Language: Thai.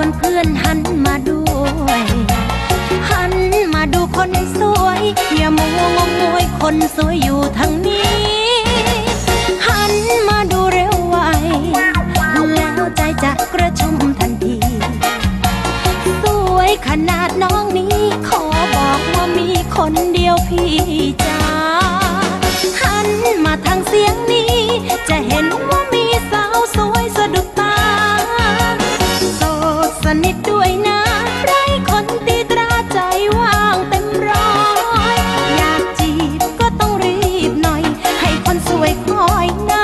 วนเพื่อนหันมาด้วย หันมาดูคนสวย อย่ามัวงงงวยคนสวยอยู่ทางนี้ หันมาดูเร็วไว แล้วใจจะกระชุ่มทันที สวยขนาดน้องนี้ ขอบอกว่ามีคนเดียวพี่จ้าหันมาทางเสียงนี้ night.